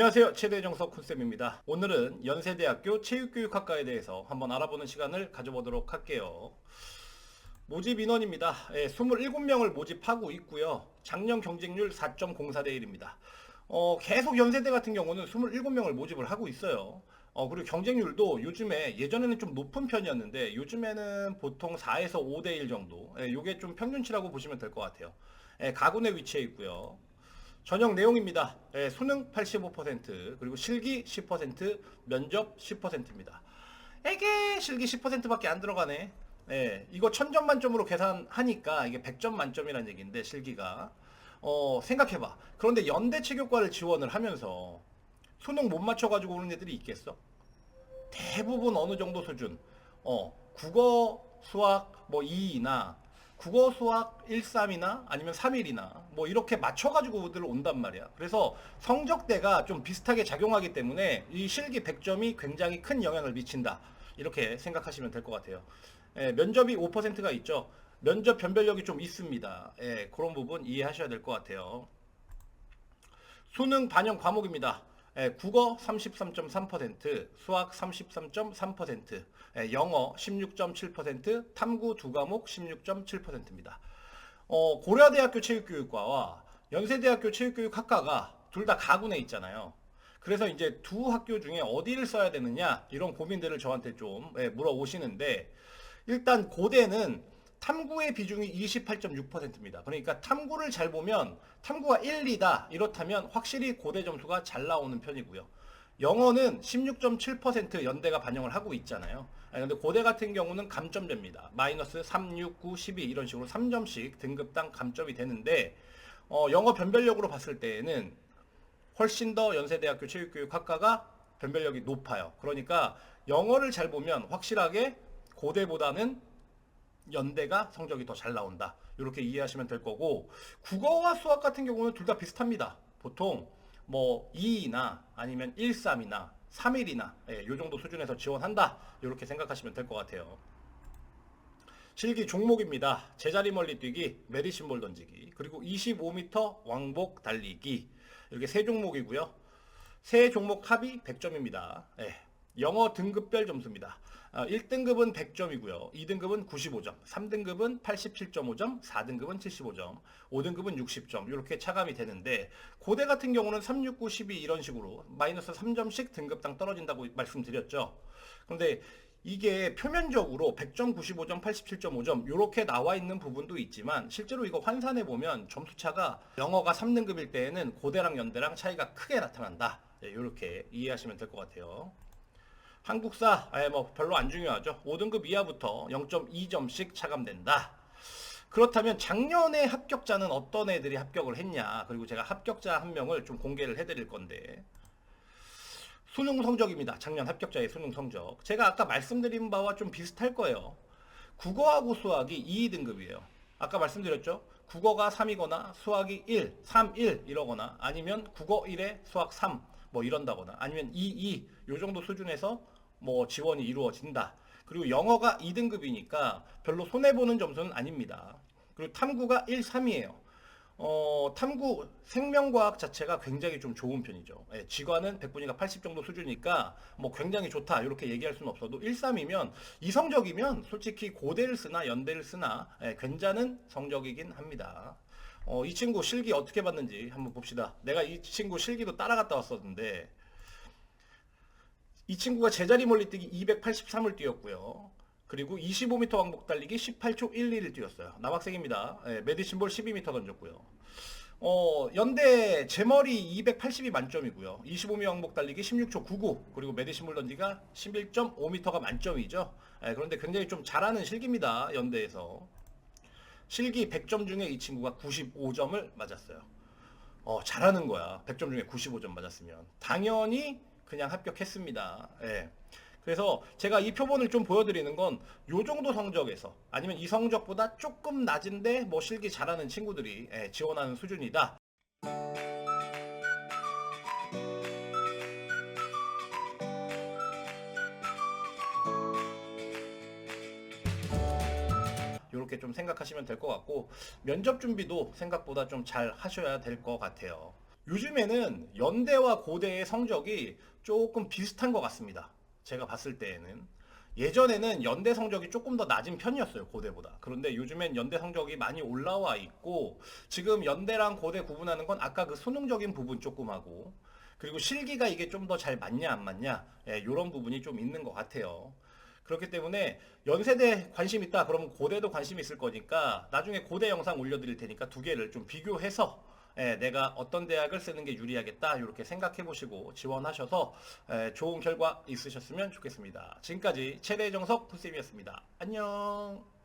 안녕하세요. 최대 정석 쿤쌤입니다. 오늘은 연세대학교 체육교육학과에 대해서 한번 알아보는 시간을 가져보도록 할게요. 모집 인원입니다. 예, 27명을 모집하고 있고요. 작년 경쟁률 4.04대 1입니다. 어, 계속 연세대 같은 경우는 27명을 모집을 하고 있어요. 어, 그리고 경쟁률도 요즘에 예전에는 좀 높은 편이었는데 요즘에는 보통 4에서 5대 1 정도. 예, 요게 좀 평균치라고 보시면 될 것 같아요. 예, 가군에 위치해 있고요. 전형 내용입니다. 예, 수능 85% 그리고 실기 10% 면접 10%입니다. 에게 실기 10%밖에 안 들어가네. 예, 이거 천점 만점으로 계산하니까 이게 100점 만점이라는 얘기인데 실기가 어, 생각해봐. 그런데 연대 체육과를 지원을 하면서 수능 못 맞춰가지고 오는 애들이 있겠어? 대부분 어느 정도 수준. 어, 국어, 수학 뭐 2나 국어, 수학 1, 3이나 아니면 3일이나 뭐 이렇게 맞춰가지고들 온단 말이야. 그래서 성적대가 좀 비슷하게 작용하기 때문에 이 실기 100점이 굉장히 큰 영향을 미친다. 이렇게 생각하시면 될 것 같아요. 예, 면접이 5%가 있죠. 면접 변별력이 좀 있습니다. 예, 그런 부분 이해하셔야 될 것 같아요. 수능 반영 과목입니다. 예, 국어 33.3%, 수학 33.3%, 예, 영어 16.7%, 탐구 두 과목 16.7%입니다. 어, 고려대학교 체육교육과와 연세대학교 체육교육학과가 둘 다 가군에 있잖아요. 그래서 이제 두 학교 중에 어디를 써야 되느냐 이런 고민들을 저한테 좀 예, 물어오시는데 일단 고대는 탐구의 비중이 28.6%입니다. 그러니까 탐구를 잘 보면 탐구가 1, 2다 이렇다면 확실히 고대 점수가 잘 나오는 편이고요. 영어는 16.7% 연대가 반영을 하고 있잖아요. 아니, 근데 고대 같은 경우는 감점제입니다. 마이너스 3, 6, 9, 12 이런 식으로 3점씩 등급당 감점이 되는데 어, 영어 변별력으로 봤을 때에는 훨씬 더 연세대학교 체육교육학과가 변별력이 높아요. 그러니까 영어를 잘 보면 확실하게 고대보다는 연대가 성적이 더 잘 나온다. 이렇게 이해하시면 될 거고 국어와 수학 같은 경우는 둘 다 비슷합니다. 보통 뭐 2나 아니면 1, 3이나 3일이나 예, 요 정도 수준에서 지원한다. 이렇게 생각하시면 될 것 같아요. 실기 종목입니다. 제자리 멀리 뛰기, 메디신볼 던지기, 그리고 25m 왕복 달리기. 이렇게 세 종목이고요. 세 종목 합이 100점입니다. 영어 등급별 점수입니다. 1등급은 100점이고요. 2등급은 95점, 3등급은 87.5점, 4등급은 75점, 5등급은 60점. 이렇게 차감이 되는데 고대 같은 경우는 3, 6, 9, 12 이런 식으로 마이너스 3점씩 등급당 떨어진다고 말씀드렸죠. 그런데 이게 표면적으로 100점, 95점, 87.5점 이렇게 나와 있는 부분도 있지만 실제로 이거 환산해 보면 점수 차가 영어가 3등급일 때에는 고대랑 연대랑 차이가 크게 나타난다. 이렇게 이해하시면 될 것 같아요. 한국사 아예 뭐 별로 안 중요하죠. 5등급 이하부터 0.2점씩 차감된다. 그렇다면 작년에 합격자는 어떤 애들이 합격을 했냐? 그리고 제가 합격자 한 명을 좀 공개를 해드릴 건데 수능 성적입니다. 작년 합격자의 수능 성적. 제가 아까 말씀드린 바와 좀 비슷할 거예요. 국어하고 수학이 2등급이에요. 아까 말씀드렸죠? 국어가 3이거나 수학이 1, 3, 1 이러거나 아니면 국어 1에 수학 3 뭐 이런다거나 아니면 2, 2 요 정도 수준에서 뭐 지원이 이루어진다. 그리고 영어가 2등급이니까 별로 손해보는 점수는 아닙니다. 그리고 탐구가 1, 3이에요. 어, 탐구 생명과학 자체가 굉장히 좀 좋은 편이죠. 예, 지관은 100분위가 80 정도 수준이니까 뭐 굉장히 좋다 이렇게 얘기할 수는 없어도 1, 3이면 이 성적이면 솔직히 고대를 쓰나 연대를 쓰나 예, 괜찮은 성적이긴 합니다. 어, 이 친구 실기 어떻게 봤는지 한번 봅시다. 내가 이 친구 실기도 따라갔다 왔었는데 이 친구가 제자리 멀리뛰기 283을 뛰었고요. 그리고 25m 왕복 달리기 18초 12를 뛰었어요. 남학생입니다. 예, 메디신볼 12m 던졌고요. 어, 연대 제머리 280이 만점이고요. 25m 왕복 달리기 16초 99 그리고 메디신볼 던지가 11.5m가 만점이죠. 예, 그런데 굉장히 좀 잘하는 실기입니다. 연대에서. 실기 100점 중에 이 친구가 95점을 맞았어요. 어, 잘하는 거야. 100점 중에 95점 맞았으면. 당연히 그냥 합격했습니다. 예. 그래서 제가 이 표본을 좀 보여드리는 건 요 정도 성적에서 아니면 이 성적보다 조금 낮은데 뭐 실기 잘하는 친구들이 예, 지원하는 수준이다. 이렇게 좀 생각하시면 될 것 같고 면접 준비도 생각보다 좀 잘 하셔야 될 것 같아요. 요즘에는 연대와 고대의 성적이 조금 비슷한 것 같습니다. 제가 봤을 때에는. 예전에는 연대 성적이 조금 더 낮은 편이었어요, 고대보다. 그런데 요즘엔 연대 성적이 많이 올라와 있고, 지금 연대랑 고대 구분하는 건 아까 그 수능적인 부분 조금 하고, 그리고 실기가 이게 좀 더 잘 맞냐, 안 맞냐, 예, 이런 부분이 좀 있는 것 같아요. 그렇기 때문에 연세대 관심 있다 그러면 고대도 관심 있을 거니까 나중에 고대 영상 올려드릴 테니까 두 개를 좀 비교해서 예, 내가 어떤 대학을 쓰는 게 유리하겠다 이렇게 생각해 보시고 지원하셔서 예, 좋은 결과 있으셨으면 좋겠습니다. 지금까지 최대정석 풀쌤이었습니다. 안녕.